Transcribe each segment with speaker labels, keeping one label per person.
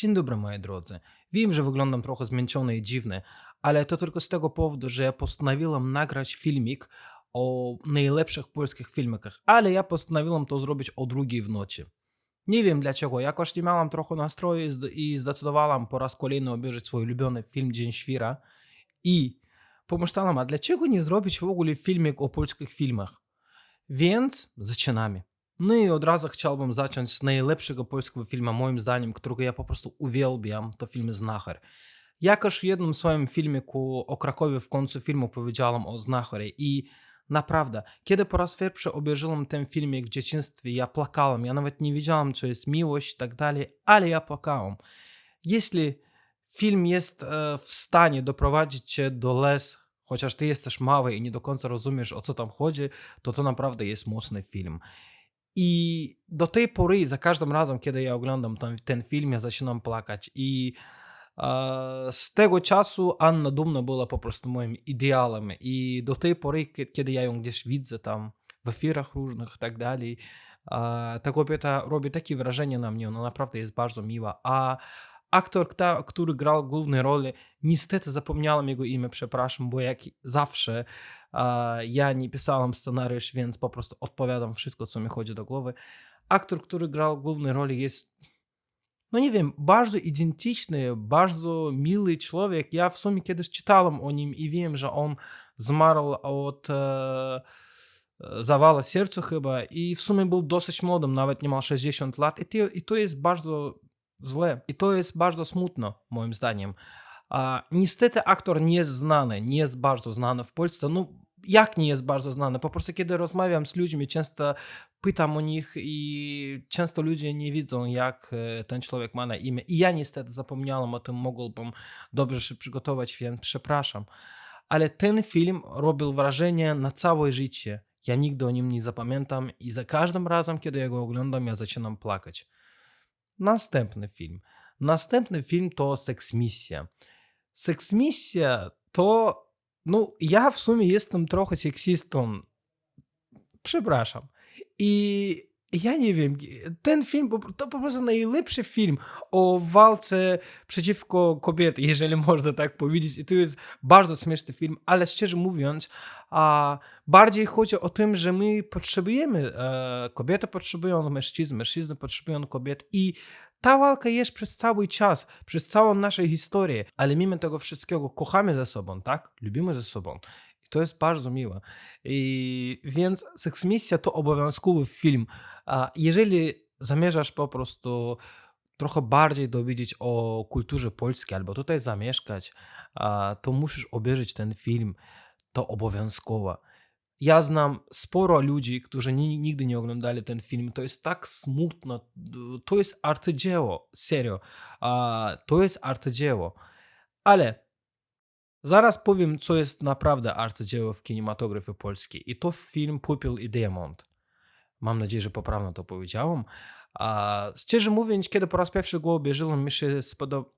Speaker 1: Dzień dobry, moi drodzy. Wiem, że wyglądam trochę zmęczony i dziwny, ale to tylko z tego powodu, że ja postanowiłem nagrać filmik o najlepszych polskich filmikach, ale ja postanowiłem to zrobić o drugiej w nocy. Nie wiem dlaczego, jakoś nie miałam trochę nastroju i zdecydowałam po raz kolejny obejrzeć swój ulubiony film Dzień Świra i pomyślałam, a dlaczego nie zrobić w ogóle filmik o polskich filmach? Więc zaczynamy. No i od razu chciałbym zacząć z najlepszego polskiego filmu, moim zdaniem, którego ja po prostu uwielbiam, to film Znachar. Jakoś w jednym swoim filmiku o Krakowie w końcu filmu powiedziałem o Znacharze i naprawdę, kiedy po raz pierwszy obejrzałem ten filmik w dzieciństwie, ja płakałem, ja nawet nie wiedziałem, co jest miłość i tak dalej, ale ja płakałem. Jeśli film jest e, w stanie doprowadzić cię do łez, chociaż ty jesteś mały i nie do końca rozumiesz, o co tam chodzi, to to naprawdę jest mocny film. I do tej pory, za każdym razem, kiedy ja oglądam ten, ten film, ja zaczynam płakać. I e, z tego czasu Anna Dumna była po prostu moim ideałem. I do tej pory, kie- kiedy ja ją gdzieś widzę tam w efirach różnych i tak dalej, e, ta kobieta robi takie wrażenie na mnie, ona naprawdę jest bardzo miła. A aktor, który grał główne role, niestety zapomniałem jego imię, przepraszam, bo jak zawsze ja nie pisałem scenariusz, więc po prostu odpowiadam wszystko, co mi chodzi do głowy. Aktor, który grał główne roli jest, no nie wiem, bardzo identyczny, bardzo miły człowiek. Ja w sumie kiedyś czytałem o nim i wiem, że on zmarł od e, zawala serca chyba i w sumie był dosyć młodym, nawet nie ma 60 lat i, i to jest bardzo źle i to jest bardzo smutno, moim zdaniem. A, niestety aktor nie jest znany, nie jest bardzo znany w Polsce. No, jak nie jest bardzo znany? Po prostu kiedy rozmawiam z ludźmi, często pytam o nich i często ludzie nie widzą, jak e, ten człowiek ma na imię. I ja niestety zapomniałem o tym, mogłbym dobrze się przygotować, więc przepraszam. Ale ten film robił wrażenie na całe życie. Ja nigdy o nim nie zapamiętam i za każdym razem, kiedy ja go oglądam, ja zaczynam płakać. Następny film. Następny film to Seksmisja. Seksmisja to, no ja w sumie jestem trochę seksistą. Przepraszam. I ja nie wiem, ten film to po prostu najlepszy film o walce przeciwko kobiety, jeżeli można tak powiedzieć. I to jest bardzo śmieszny film, ale szczerze mówiąc, a bardziej chodzi o tym, że my potrzebujemy, e, kobiety potrzebują mężczyzn, mężczyzny potrzebują kobiet i ta walka jest przez cały czas, przez całą naszą historię, ale mimo tego wszystkiego kochamy ze sobą, tak? Lubimy ze sobą. To jest bardzo miłe. I więc seksmisja to obowiązkowy film. Jeżeli zamierzasz po prostu trochę bardziej dowiedzieć o kulturze polskiej albo tutaj zamieszkać, to musisz obejrzeć ten film. To obowiązkowo. Ja znam sporo ludzi, którzy ni- nigdy nie oglądali ten film. To jest tak smutno. To jest arcydzieło. Serio. To jest arcydzieło. Ale zaraz powiem, co jest naprawdę arcydzieło w kinematografii polskiej. I to film Pupiel i Diamond. Mam nadzieję, że poprawnie to powiedziałem. A, szczerze mówiąc, kiedy po raz pierwszy go obejrzałem, mi się,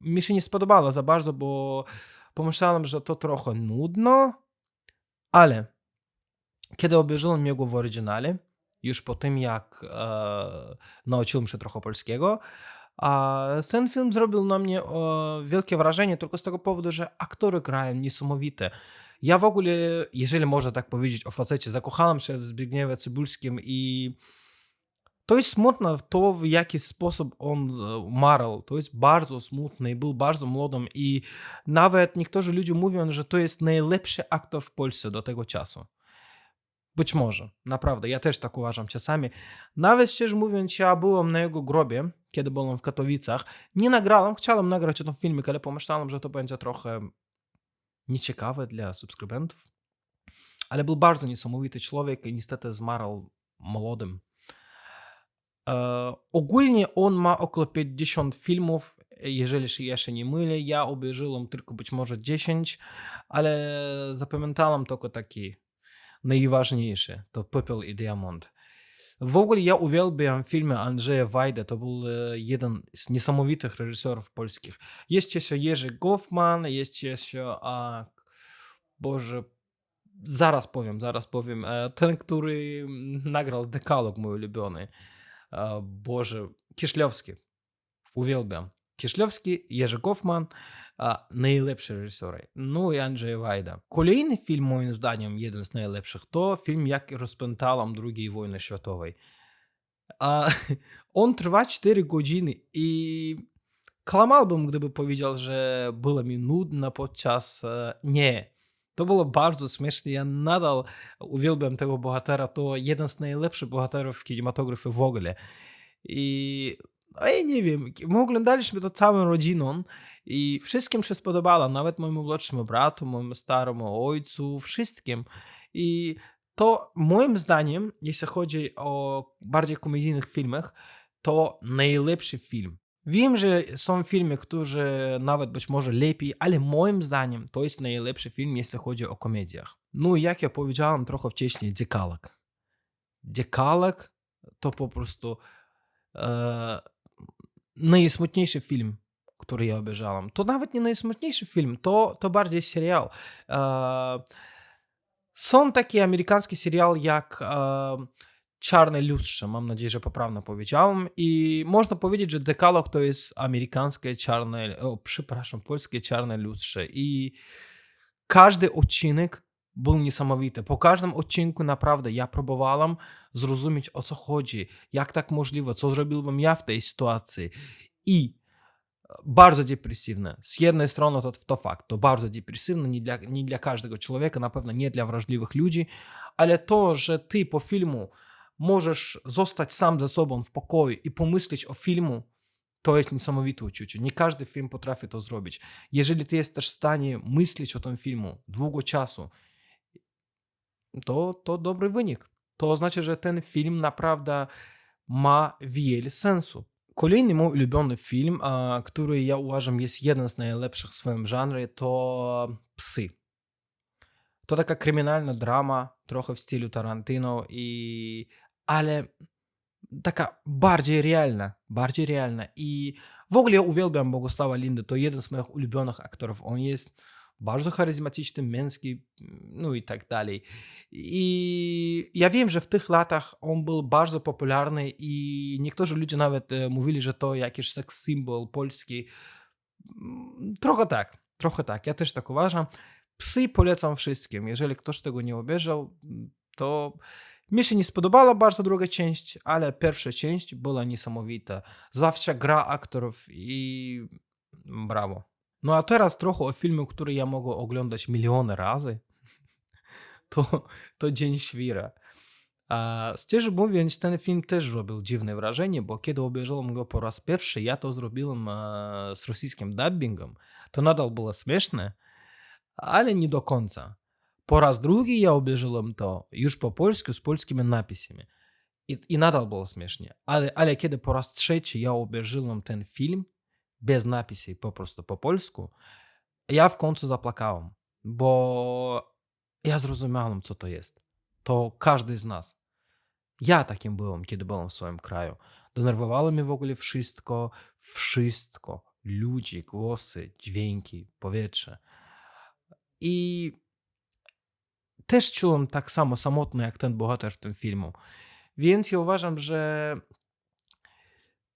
Speaker 1: mi się nie spodobało za bardzo, bo pomyślałem, że to trochę nudno, ale kiedy obejrzałem jego w oryginale, już po tym jak e, nauczyłem się trochę polskiego, a ten film zrobił na mnie wielkie wrażenie tylko z tego powodu, że aktory grają niesamowite. Ja w ogóle, jeżeli można tak powiedzieć o facecie, zakochałem się w Zbigniewie Cybulskim i to jest smutne to, w jaki sposób on e, umarł. To jest bardzo smutne i był bardzo młodym i nawet niektórzy ludzie mówią, że to jest najlepszy aktor w Polsce do tego czasu. Być może, naprawdę, ja też tak uważam czasami. Nawet szczerze mówiąc, ja byłem na jego grobie, kiedy byłem w Katowicach. Nie nagrałem, chciałem nagrać ten filmik, ale pomyślałem, że to będzie trochę nieciekawe dla subskrybentów. Ale był bardzo niesamowity człowiek i niestety zmarł młodym. E, ogólnie on ma około 50 filmów, jeżeli się jeszcze nie mylę. Ja obejrzałem tylko być może 10, ale zapamiętałem tylko taki najważniejszy. To Popiel i Diamond. W ogóle ja uwielbiam filmy Andrzeja Wajda, to był jeden z niesamowitych reżyserów polskich. Jest jeszcze Jerzy Goffman, jest jeszcze, a, Boże, zaraz powiem, zaraz powiem, ten, który nagrał dekalog mój ulubiony. Boże, Kieślowski. Uwielbiam. Kieślowski, Jerzy Goffman, а, najlepsze reżysery. No i Andrzej Wajda. Kolejny film, moim zdaniem, jeden z najlepszych, to film Jak rozpętałam II wojny światowej. A, on trwa 4 godziny i kłamałbym, gdyby powiedział, że było mi nudno podczas... Nie, to było bardzo śmieszne. Ja nadal uwielbiam tego bohatera. To jeden z najlepszych bohaterów kinematografii w ogóle. I no nie wiem, my oglądaliśmy to całą rodziną i wszystkim się spodobało, nawet mojemu młodszemu bratu, mojemu staremu ojcu, wszystkim. I to moim zdaniem, jeśli chodzi o bardziej komedijnych filmach, to najlepszy film. Wiem, że są filmy, które nawet być może lepiej, ale moim zdaniem to jest najlepszy film, jeśli chodzi o komediach. No jak ja powiedziałem trochę wcześniej, Dekalog. Dekalog to po prostu e, najsmutniejszy film, który ja obejrzałem. To nawet nie najsmutniejszy film, to, to bardziej serial. E, są taki amerykański serial jak e, Czarne Lustrze, mam nadzieję, że poprawnie powiedziałem. I można powiedzieć, że Dekalog to jest amerykańskie czarne, o, przepraszam, polskie czarne lustrze. I każdy odcinek był niesamowity. Po każdym odcinku naprawdę ja próbowałem zrozumieć o co chodzi, jak tak możliwe, co zrobiłbym ja w tej sytuacji. I bardzo depresywne. Z jednej strony to, to fakt, to bardzo depresywne, nie dla, nie dla każdego człowieka, na pewno nie dla wrażliwych ludzi, ale to, że ty po filmu możesz zostać sam ze sobą w pokoju i pomyśleć o filmu, to jest niesamowite uczucie. Nie każdy film potrafi to zrobić. Jeżeli ty jesteś w stanie myśleć o tym filmu długo czasu, to, to dobry wynik. To oznacza, że ten film naprawdę ma wiele sensu. Kolejny mój ulubiony film, który ja uważam jest jeden z najlepszych w swoim żanrze, to Psy. To taka kryminalna drama, trochę w stylu Tarantino, i, ale taka bardziej realna, bardziej realna. I w ogóle ja uwielbiam Bogusława Lindę, to jeden z moich ulubionych aktorów. On jest bardzo charyzmatyczny, męski, no i tak dalej. I ja wiem, że w tych latach on był bardzo popularny i niektórzy ludzie nawet e, mówili, że to jakiś seks symbol polski. Mm, Trochę tak, trochę tak. Ja też tak uważam. Psy polecam wszystkim. Jeżeli ktoś tego nie obejrzał, to mi się nie spodobała bardzo druga część, ale pierwsza część była niesamowita. Zawsze gra aktorów i brawo. No a teraz trochę o filmie, który ja mogę oglądać miliony razy. To, to Dzień Świra. A szczerze mówiąc, ten film też zrobił dziwne wrażenie, bo kiedy obejrzałem go po raz pierwszy, ja to zrobiłem e, z rosyjskim dubbingiem. To nadal było śmieszne, ale nie do końca. Po raz drugi ja obejrzałem to już po polsku z polskimi napisami. I, i nadal było śmiesznie. Ale, ale kiedy po raz trzeci ja obejrzałem ten film, bez napisy, po prostu po polsku, ja w końcu zapłakałem, bo ja zrozumiałem, co to jest. To każdy z nas. Ja takim byłem, kiedy byłem w swoim kraju. Denerwowało mnie w ogóle wszystko, wszystko. Ludzie, głosy, dźwięki, powietrze. I też czułem tak samo samotny, jak ten bohater w tym filmu. Więc ja uważam, że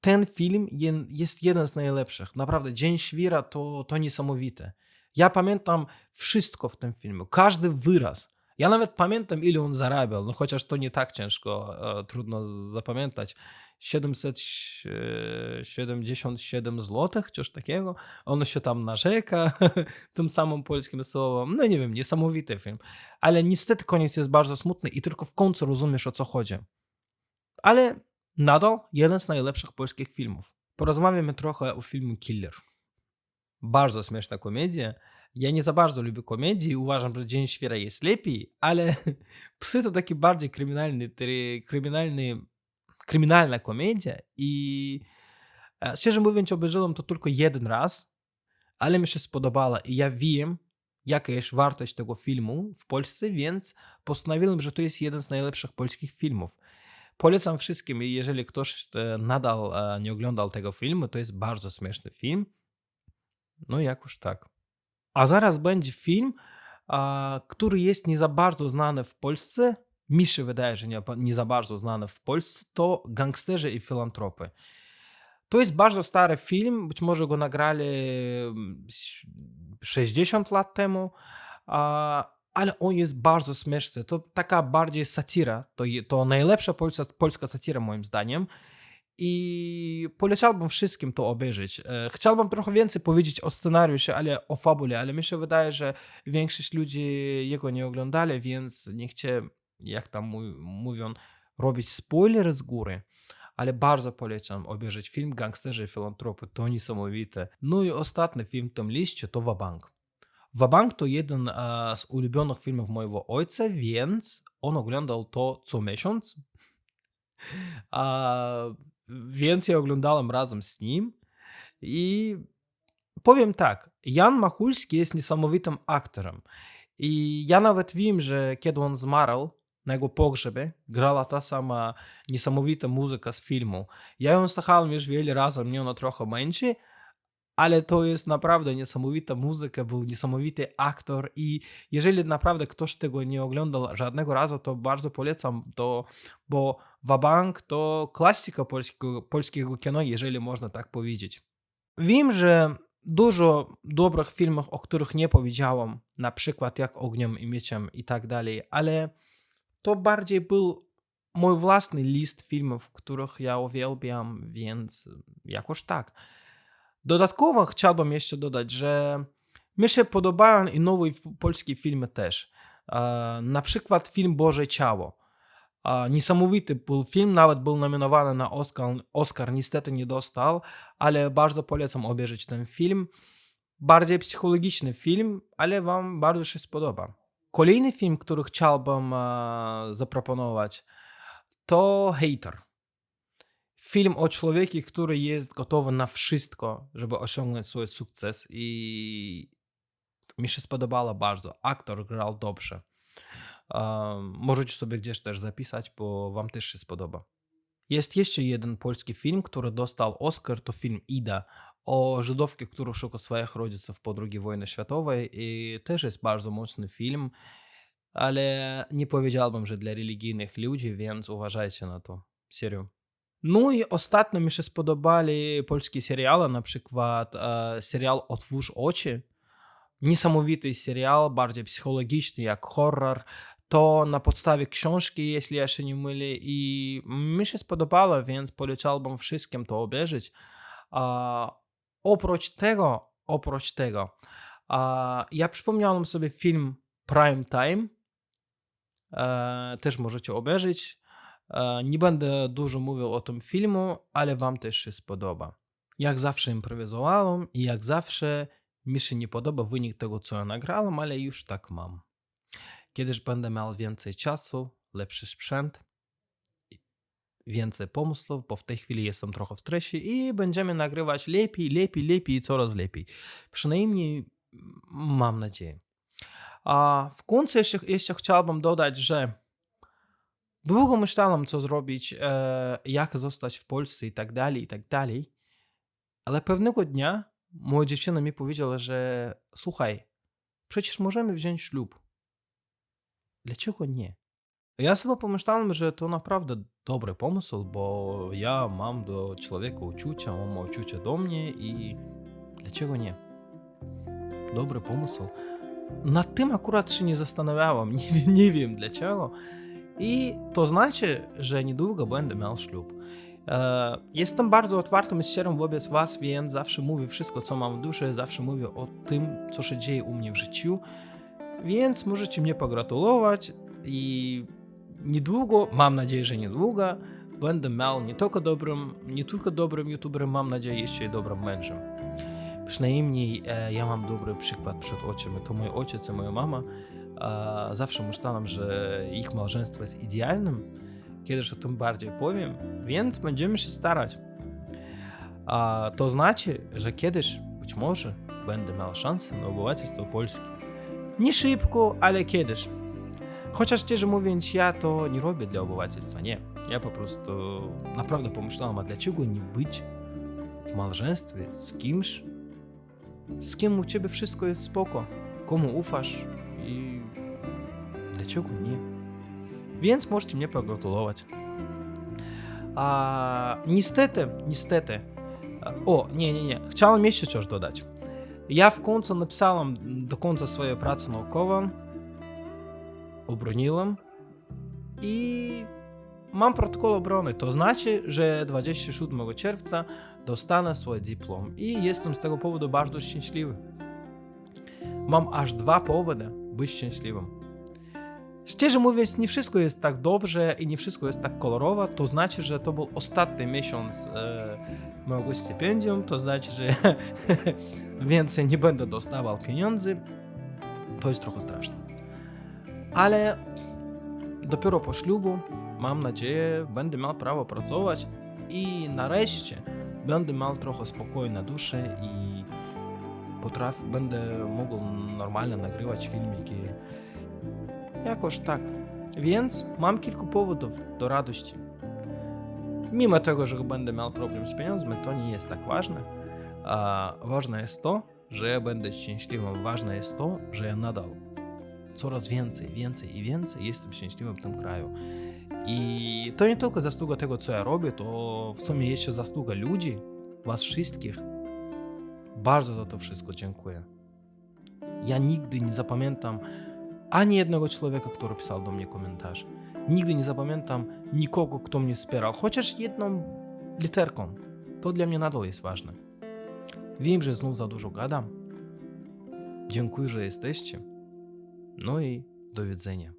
Speaker 1: ten film jest jeden z najlepszych. Naprawdę, Dzień Świra to, to niesamowite. Ja pamiętam wszystko w tym filmie, każdy wyraz. Ja nawet pamiętam, ile on zarabiał, no chociaż to nie tak ciężko, e, trudno zapamiętać. 777 zł, coś takiego. On się tam narzeka tym samym polskim słowem. No nie wiem, niesamowity film. Ale niestety koniec jest bardzo smutny i tylko w końcu rozumiesz, o co chodzi. Ale nadal jeden z najlepszych polskich filmów. Porozmawiamy trochę o filmie Killer. Bardzo śmieszna komedia. Ja nie za bardzo lubię komedii, uważam, że Dzień Świra jest lepiej, ale Psy to taki bardziej kryminalny, kryminalny, kryminalna komedia i e, szczerze mówiąc obejrzałem to tylko jeden raz, ale mi się spodobała i ja wiem, jaka jest wartość tego filmu w Polsce, więc postanowiłem, że to jest jeden z najlepszych polskich filmów. Polecam wszystkim, i jeżeli ktoś e, nadal e, nie oglądał tego filmu, to jest bardzo śmieszny film. No jakoś tak. A zaraz będzie film, który jest nie za bardzo znany w Polsce. Mi się wydaje, że nie, nie za bardzo znany w Polsce. To Gangsterzy i Filantropy. To jest bardzo stary film, być może go nagrali 60 lat temu, ale on jest bardzo śmieszny. To taka bardziej satyra, to, to najlepsza polska, polska satyra moim zdaniem. I polecałbym wszystkim to obejrzeć. E, chciałbym trochę więcej powiedzieć o scenariuszu, ale o fabule, ale mi się wydaje, że większość ludzi jego nie oglądali, więc nie chcę, jak tam mówią, robić spoilery z góry. Ale bardzo polecam obejrzeć film Gangsterzy i filantropy, to niesamowite. No i ostatni film w tym liście to Wabank. Wabank to jeden z ulubionych filmów mojego ojca, więc on oglądał to co miesiąc. Więc ja oglądałem razem z nim i powiem tak, Jan Machulski jest niesamowitym aktorem. I ja nawet wiem, że kiedy on zmarł, na jego pogrzebie grała ta sama niesamowita muzyka z filmu. Ja ją słuchałem już wiele razy, mnie ona trochę męczy, ale to jest naprawdę niesamowita muzyka, był niesamowity aktor i jeżeli naprawdę ktoś tego nie oglądał żadnego razu, to bardzo polecam to, bo Wabank to klasyka polskiego, polskiego jeżeli można tak powiedzieć. Wiem, że dużo dobrych filmów, o których nie powiedziałam, na przykład jak Ogniem i Mieczem i tak dalej, ale to bardziej był mój własny list filmów, których ja uwielbiam, więc jakoś tak. Dodatkowo chciałbym jeszcze dodać, że mi się podobają i nowe polskie filmy też. Na przykład film Boże Ciało. Niesamowity był film, nawet był nominowany na Oscar, Oscar niestety nie dostał, ale bardzo polecam obejrzeć ten film. Bardziej psychologiczny film, ale wam bardzo się spodoba. Kolejny film, który chciałbym zaproponować, to Hater. Film o człowieku, który jest gotowy na wszystko, żeby osiągnąć swój sukces i mi się spodobało bardzo. Aktor grał dobrze. Um, możecie sobie gdzieś też zapisać, bo wam też się spodoba. Jest jeszcze jeden polski film, który dostał Oscar, to film Ida o Żydowке, która szuka swoich rodziców po II wojnie światowej i też jest bardzo mocny film, ale nie powiedziałbym, że dla religijnych ludzi, więc uważajcie na to. Serio. Ну і ostatnio mi się spodobali polskie seriale, na przykład e, serial Otwórz oczy. Niesamowity serial, bardziej psychologiczny, jak horror. To na podstawie książki, jeśli ja się nie mylę, i mi się spodobało, więc polecałbym wszystkim to obejrzeć. A, oprócz tego, oprócz tego, a, ja przypomniałem sobie film Prime Time. E, też możecie obejrzeć. Nie będę dużo mówił o tym filmu, ale wam też się spodoba. Jak zawsze improwizowałem i jak zawsze mi się nie podoba wynik tego, co ja nagrałem, ale już tak mam. Kiedyś będę miał więcej czasu, lepszy sprzęt, więcej pomysłów, bo w tej chwili jestem trochę w stresie i będziemy nagrywać lepiej, lepiej, lepiej i coraz lepiej. Przynajmniej mam nadzieję. A w końcu jeszcze, jeszcze chciałbym dodać, że Długo myślałem, co zrobić, e, jak zostać w Polsce i tak dalej, i tak dalej. Ale pewnego dnia moja dziewczyna mi powiedziała, że słuchaj, przecież możemy wziąć ślub. Dlaczego nie? Ja sobie pomyślałem, że to naprawdę dobry pomysł, bo ja mam do człowieka uczucia, on ma uczucia do mnie i dlaczego nie? Dobry pomysł. Nad tym akurat się nie zastanawiałam, nie, nie wiem dlaczego. I to znaczy, że niedługo będę miał ślub. E, jestem bardzo otwartym i szczerym wobec Was, więc zawsze mówię wszystko, co mam w duszy, zawsze mówię o tym, co się dzieje u mnie w życiu. Więc możecie mnie pogratulować i niedługo, mam nadzieję, że niedługo, będę miał nie tylko dobrym, nie tylko dobrym youtuberem, mam nadzieję, jeszcze i dobrym mężem. Przynajmniej e, ja mam dobry przykład przed oczami. To mój ojciec i moja mama. Zawsze myślałem, że ich małżeństwo jest idealnym. Kiedyś o tym bardziej powiem, więc będziemy się starać. To znaczy, że kiedyś, być może, będę miał szansę na obywatelstwo polskie. Nie szybko, ale kiedyś. Chociaż szczerze mówiąc, ja to nie robię dla obywatelstwa, nie. Ja po prostu naprawdę pomyślałem, a dlaczego nie być w małżeństwie z kimś, z kim u ciebie wszystko jest spoko, komu ufasz i dlaczego nie? Więc możecie mnie pogratulować. A, niestety, niestety, O, nie, nie, nie. Chciałem jeszcze coś dodać. Ja w końcu napisałem do końca swojej pracy naukowej, obroniłem i mam protokół obrony. To znaczy, że 27 czerwca dostanę swój dyplom i jestem z tego powodu bardzo szczęśliwy. Mam aż dwa powody być szczęśliwym. Szczerze mówiąc, nie wszystko jest tak dobrze i nie wszystko jest tak kolorowe. To znaczy, że to był ostatni miesiąc e, mojego stypendium. To znaczy, że więcej nie będę dostawał pieniędzy. To jest trochę straszne. Ale dopiero po ślubu, mam nadzieję, będę miał prawo pracować i nareszcie będę miał trochę spokoju na duszy i potrafi, będę mógł normalnie nagrywać filmiki. Jakoś tak. Więc mam kilku powodów do radości. Mimo tego, że będę miał problem z pieniędzmi, to nie jest tak ważne. A ważne jest to, że ja będę szczęśliwym. Ważne jest to, że ja nadal coraz więcej, więcej i więcej jestem szczęśliwym w tym kraju. I to nie tylko zasługa tego, co ja robię, to w sumie jeszcze zasługa ludzi, was wszystkich. Bardzo za to wszystko dziękuję. Ja nigdy nie zapamiętam ani jednego człowieka, który pisał do mnie komentarz. Nigdy nie zapamiętam nikogo, kto mnie wspierał, chociaż jedną literką. To dla mnie nadal jest ważne. Wiem, że znów za dużo gadam. Dziękuję, że jesteście. No i do widzenia.